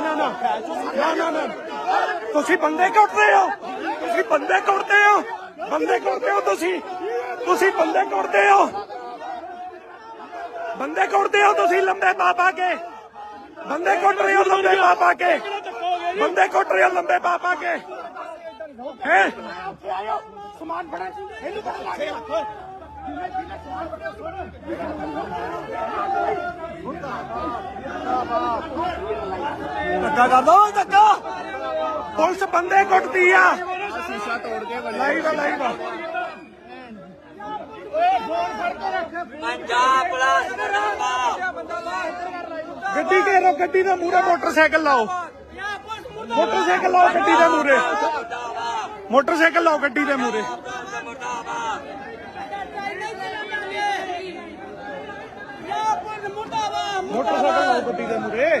ਨਾ ਨਾ ਨਾ। ਨਾ ਨਾ ਨਾ। ਤੁਸੀਂ ਬੰਦੇ ਕੁੱਟਦੇ ਹੋ। ਤੁਸੀਂ ਬੰਦੇ ਕੁੱਟਦੇ ਹੋ। ਬੰਦੇ ਕੁੱਟਦੇ ਹੋ ਤੁਸੀਂ। ਤੁਸੀਂ ਬੰਦੇ ਕੁੱਟਦੇ ਹੋ। ਬੰਦੇ ਕੁੱਟਦੇ ਹੋ ਤੁਸੀਂ ਲੰਬੇ ਪਾ ਕੇ। ਬੰਦੇ ਕੁੱਟ ਰਹੇ ਹੋ ਲੰਬੇ ਪਾ ਪਾ ਕੇ। ਬੰਦੇ ਕੁੱਟ ਰਹੇ ਹੋ ਲੰਬੇ ਪਾ ਕੇ। ਹੈ? ਸਮਾਨ ਫੜਾ। ਇਹਨੂੰ ਪਤਾ ਲੱਗ ਗਿਆ ਧੱਕਾ ਕਰ ਦੋ ਧੱਕਾ। ਪੁਲਿਸ ਬੰਦੇ ਕੁੱਟਦੀ ਆ। ਸ਼ੀਸ਼ਾ ਤੋੜ ਕੇ ਲਾਈਵ ਆ, ਲਾਈਵ ਆ। ਪੰਜਾਬ ਪੁਲਿਸ ਮੁਰਦਾਬਾਦ ਗੱਡੀ ਘੇਰੋ ਗੱਡੀ ਦੇ ਮੂਹਰੇ ਮੋਟਰਸਾਈਕਲ ਲਾਓ। ਮੋਟਰਸਾਈਕਲ ਲਾਓ ਗੱਡੀ ਦੇ ਮੂਹਰੇ। ਮੋਟਰਸਾਈਕਲ ਲਾਓ ਗੱਡੀ ਦੇ ਮੂਹਰੇ। ਮੋਟਰਸਾਈਕਲ ਲਾਓ ਗੱਡੀ ਦੇ ਮੂਹਰੇ।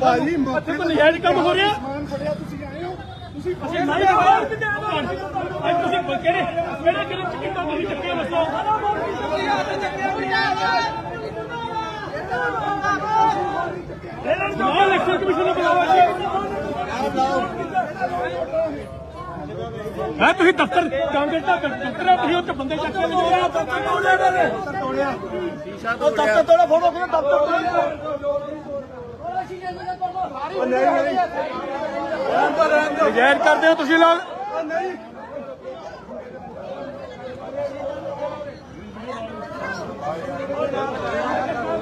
ਭਾਜੀ ਇੱਥੇ ਕੋਈ ਨਜਾਇਜ਼ ਕੰਮ ਹੋ ਰਿਹਾ? ਸਮਾਨ ਫੜਿਆ ਤੁਸੀਂ ਆਏ ਹੋ। ਤੁਸੀਂ ਅਸੀਂ ਨਹੀਂ ਕਰਾਇਆ ਅੱਜ ਤੁਸੀਂ ਕਿਹੜੇ ਕਿਹੜੇ ਕਿਹੜੇ ਚਿੱਟਾ ਤੁਸੀਂ ਚੱਕੇ ਦੱਸੋ? ਨਾ ਇਲੈਕਸ਼ਨ ਕਮਿਸ਼ਨ ਨੂੰ ਬੁਲਾਓ ਜੀ ਹੈ ਤੁਸੀਂ ਦਫ਼ਤਰ ਕਾਂਗਰਸ ਦਾ ਦਫ਼ਤਰ ਹੈ ਤੁਸੀਂ ਉੱਥੇ ਬੰਦੇ ਚੱਕ ਕੇ ਲਿਜਾਓ ਸ਼ੀਸ਼ਾ ਤੋੜਿਆ। ਤੋੜਾ ਫੋਟੋ ਕਿਹਨੇ ਦਫ਼ਤਰ ਨਜਾਇਜ਼ ਕਰਦੇ ਹੋ ਤੁਸੀਂ ਲੋਕ?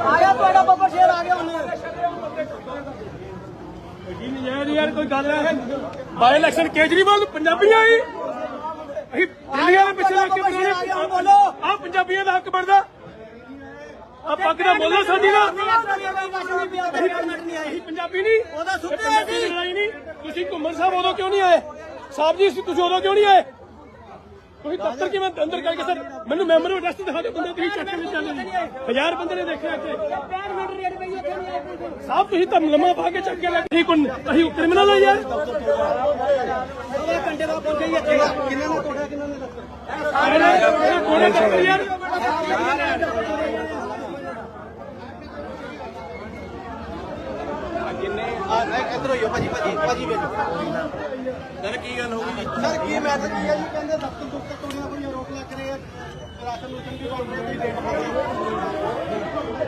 ਆਇਆ ਤੁਹਾਡਾ ਬੱਬਰ ਸ਼ੇਰ ਆ ਗਿਆ ਹੁਣ। ਜੀ ਨਜਾਇਜ਼ ਯਾਰ ਕੋਈ ਗੱਲ ਹੈ? ਬਾਈ ਇਲੈਕਸ਼ਨ ਕੇਜਰੀਵਾਲ ਪੰਜਾਬੀਆਂ ਹੀ। ਅਸੀਂ ਦਿੱਲੀਆਂ ਦੇ ਪਿੱਛੇ ਲੱਗ ਕੇ ਬਣਾਉਣੇ ਬੋਲੋ। ਆ ਪੰਜਾਬੀਆਂ ਦਾ ਹੱਕ ਬਣਦਾ। ਆ ਪੱਗ ਦਾ ਬੋਲੋ ਸਾਡੀ ਦਾ। ਅਸੀਂ ਪੰਜਾਬੀ ਨਹੀਂ। ਉਹਦਾ ਸੁੱਤੇ ਇਹ ਪੰਜਾਬੀ ਸੀ। ਦੀ ਲੜਾਈ ਨਹੀਂ। ਤੁਸੀਂ ਘੁੰਮਣ ਸਾਹਿਬ ਉਦੋਂ ਕਿਉਂ ਨਹੀਂ ਆਏ? ਸਾਹਿਬ ਜੀ ਤੁਸੀਂ ਉਦੋਂ ਕਿਉਂ ਨਹੀਂ ਆਏ? ਤੁਸੀਂ ਦਫ਼ਤਰ ਕਿਵੇਂ ਅੰਦਰ ਕਰਕੇ ਸਰ ਮੈਨੂੰ ਮੈਮੋਰੀ ਐਡਰੈਸ ਦਿਖਾ ਦਿਓ ਬੰਦੇ ਤੁਸੀਂ ਚੱਕ ਕੇ ਨਹੀਂ ਚੱਲੇ ਜੀ ਹਜ਼ਾਰ ਬੰਦੇ ਨੇ ਦੇਖਿਆ ਇੱਥੇ ਸਾਹਿਬ ਤੁਸੀਂ ਤਾਂ ਲੰਮਾ ਪਾ ਕੇ ਚੱਕ ਕੇ ਲੈ ਗਏ ਕੋਈ ਅਸੀਂ ਕ੍ਰਿਮੀਨਲ ਆ ਯਾਰ ਘੰਟੇ ਬਾਅਦ ਪਹੁੰਚੇ ਇੱਥੇ ਕਿੰਨੇ ਨੂੰ ਤੋੜਿਆ ਕਿੰਨੇ ਨੇ ਚੱਕ ਯਾਰ ਇੱਧਰ ਹੋਈਓ ਭਾਜੀ ਭਾਜੀ ਭਾਜੀ ਵੇਖੋ ਸਰ, ਕੀ ਗੱਲ ਹੋ ਗਈ? ਸਰ, ਕੀ ਮੈਸੇਜ ਕੀ ਹੈ ਜੀ, ਕਹਿੰਦੇ ਦਫ਼ਤਰ ਦੁਫ਼ਤਰ ਤੋੜਿਆ ਕੋਈ ਰੋਕ ਲੱਗ ਰਹੇ ਰਾਸ਼ਨ ਰੂਸ਼ਨ ਵੀ ਬੰਦ ਕੋਈ ਦੇਖ ਪਾਉਂਦੇ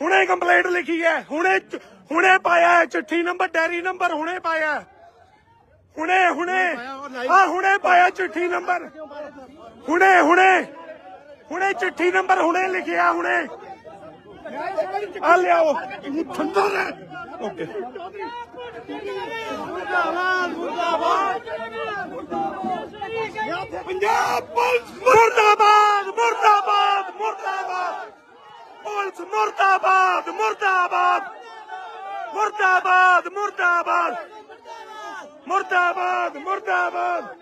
ਹੁਣੇ ਕੰਪਲੇਂਟ ਲਿਖੀ ਹੈ ਹੁਣੇ ਚ- ਹੁਣੇ ਪਾਇਆ ਹੈ ਚਿੱਠੀ ਨੰਬਰ ਡੈਰੀ ਨੰਬਰ ਹੁਣੇ ਪਾਇਆ ਹੈ। ਹੁਣੇ ਹੁਣੇ ਆ ਹੁਣੇ ਪਾਇਆ ਚਿੱਠੀ ਨੰਬਰ ਹੁਣੇ ਹੁਣੇ ਹੁਣੇ ਚਿੱਠੀ ਨੰਬਰ ਹੁਣੇ ਲਿਖਿਆ ਹੁਣੇ ਆ ਲਿਆਓ ਠੰਡਾ ਹੈ ਓਕੇ ਪੰਜਾਬ ਪੁਲਿਸ ਮੁਰਦਾਬਾਦ ਮੁਰਦਾਬਾਦ ਮੁਰਦਾਬਾਦ ਪੁਲਿਸ ਮੁਰਦਾਬਾਦ ਮੁਰਦਾਬਾਦ ਮੁਰਦਾਬਾਦ ਮੁਰਦਾਬਾਦ ਮੁਰਦਾਬਾਦ ਮੁਰਦਾਬਾਦ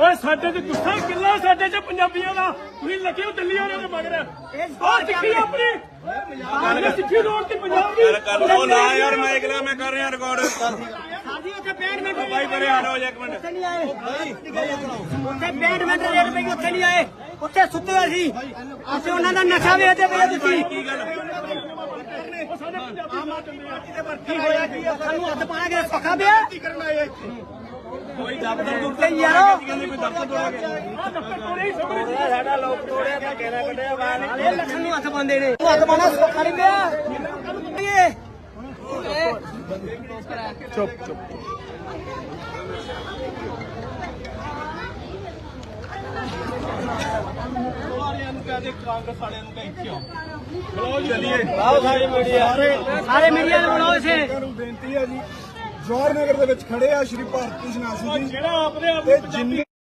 ਓਏ ਸਾਡੇ ਤੇ ਗੁੱਸਾ ਕਿੱਲਾ ਸਾਡੇ ਚ ਪੰਜਾਬੀਆਂ ਦਾ? ਤੁਸੀਂ ਲੱਗੇ ਹੋ ਦਿੱਲੀ ਵਾਲਿਆਂ ਦੇ ਮਗਰ। ਆਹ ਸਿੱਖੀ ਆਪਣੀ। ਆਹ ਸਿੱਖੀ ਰੋਡ ਤੇ ਪੰਜਾਬ ਦੀ ਕਰ। ਲਓ ਨਾ ਯਾਰ ਮੈਂ ਇਕਲਾ ਮੈਂ ਕਰ ਰਿਹਾ ਰਿਕਾਰਡ ਉੱਥੇ 65 ਮਿੰਟ ਬਰੇ ਆ ਲਓ ਇੱਕ ਮਿੰਟ। ਉੱਥੇ ਨਹੀਂ ਆਏ। ਉੱਥੇ 65 ਮਿੰਟ ਰੇਟ ਪਈ ਉੱਥੇ ਨਹੀਂ ਆਏ। ਉੱਥੇ ਸੁੱਤੇ ਹੋਏ ਸੀ। ਅਸੀਂ ਉਹਨਾਂ ਦਾ ਨਸ਼ਾ ਵੇਚਦੇ ਪਏ ਤੁਸੀਂ ਕੀ ਗੱਲ? ਕੀ ਹੋਇਆ ਕੀ ਆ? ਸਾਨੂੰ ਹੱਥ ਪਾਣਾ ਕਿ ਸੌਖਾ ਪਿਆ। ਕੋਈ ਦਫ਼ਤਰ ਦੁੱਖ ਤੇ ਯਾਰੋ। ਕਹਿੰਦੇ ਕੋਈ ਦਫ਼ਤਰ ਤੋੜਿਆ ਗਿਆ ਆ ਦਫ਼ਤਰ ਤੋੜਿਆ ਹੀ ਸਮਝ ਸਾਡਾ ਲੋਕ ਤੋੜਿਆ ਤਾਂ ਕਹਿਣਾ ਕੱਢਿਆ? ਬਾਹਰ ਇਹ ਲੱਖਾਂ ਨੂੰ ਹੱਥ ਪਾਉਂਦੇ ਨੇ। ਹੱਥ ਪਾਣਾ ਸੌਖਾ ਨਹੀਂ ਪਿਆ। ਇੱਥੇ ਆਓ ਸਾਰੇ ਮੀਡੀਆ। ਨੂੰ ਬੁਲਾਓ ਇਸੇ ਨੂੰ ਬੇਨਤੀ ਹੈ ਜੀ। ਜਵਾਹਰ ਨਗਰ ਦੇ ਵਿੱਚ ਖੜੇ ਆ ਸ਼੍ਰੀ ਭਾਰਤੀ ਸਨਾਸੀ ਜੀ ਜਿਹੜਾ ਆਪਦੇ ਆਪ ਜਿੰਨੀ